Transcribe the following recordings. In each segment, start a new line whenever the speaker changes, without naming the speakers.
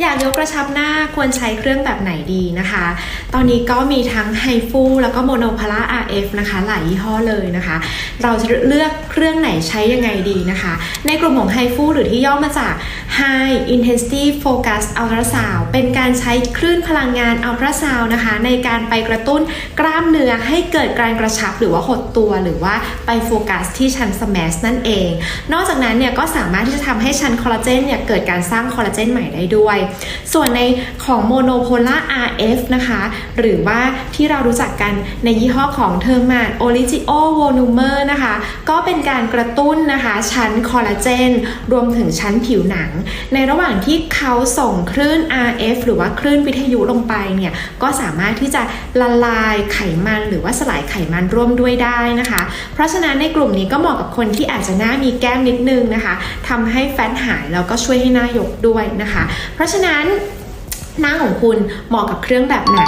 อยากยกกระชับหน้าควรใช้เครื่องแบบไหนดีนะคะ ตอนนี้ก็มีทั้งไฮฟูแล้วก็โมโนพารา RF นะคะ หลายยี่ห้อเลยนะคะ เราจะเลือกเครื่องไหนใช้ยังไงดีนะคะ ในกลุ่มของไฮฟูหรือที่ย่อมาจาก High Intensity Focus Ultrasound เป็นการใช้คลื่นพลังงานอัลตราซาวนะคะ ในการไปกระตุ้นกล้ามเนื้อให้เกิดการกระชับหรือว่าหดตัวหรือว่าไปโฟกัสที่ชั้นสแมสนั่นเอง นอกจากนั้นเนี่ยก็สามารถที่จะทำให้ชั้นคอลลาเจนเนี่ยเกิดการสร้างคอลลาเจนใหม่ได้ด้วยส่วนในของโมโนโพล่า RF นะคะ หรือว่าที่เรารู้จักกันในยี่ห้อของเทอร์มาโอลิจิโอโวนูเมอร์นะคะ ก็เป็นการกระตุ้นนะคะ ชั้นคอลลาเจน รวมถึงชั้นผิวหนัง ในระหว่างที่เขาส่งคลื่น RF หรือว่าคลื่นวิทยุลงไปเนี่ย ก็สามารถที่จะละลายไขมันหรือว่าสลายไขมันร่วมด้วยได้นะคะ เพราะฉะนั้นในกลุ่มนี้ก็เหมาะกับคนที่อาจจะหน้ามีแก้มนิดนึงนะคะทำให้แฟตหายแล้วก็ช่วยให้หน้ายกด้วยนะคะ เพราะฉะนั้นหน้าของคุณเหมาะกับเครื่องแบบไหน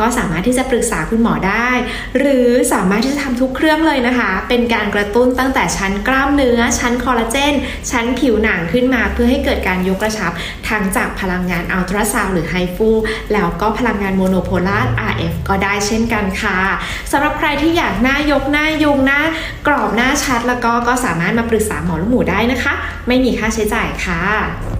ก็สามารถที่จะปรึกษาคุณหมอได้ หรือสามารถที่จะทำทุกเครื่องเลยนะคะ เป็นการกระตุ้นตั้งแต่ชั้นกล้ามเนื้อ ชั้นคอลลาเจน ชั้นผิวหนังขึ้นมาเพื่อให้เกิดการยกกระชับทั้งจากพลังงานอัลตราซาวด์หรือไฮฟูแล้วก็พลังงานโมโนโพลาร์ RF ก็ได้เช่นกันค่ะสำหรับใครที่อยากหน้ายกหน้ายุงหน้ากรอบหน้าชัด แล้วก็ก็สามารถมาปรึกษาหมอลูกหมูได้นะคะ ไม่มีค่าใช้จ่ายค่ะ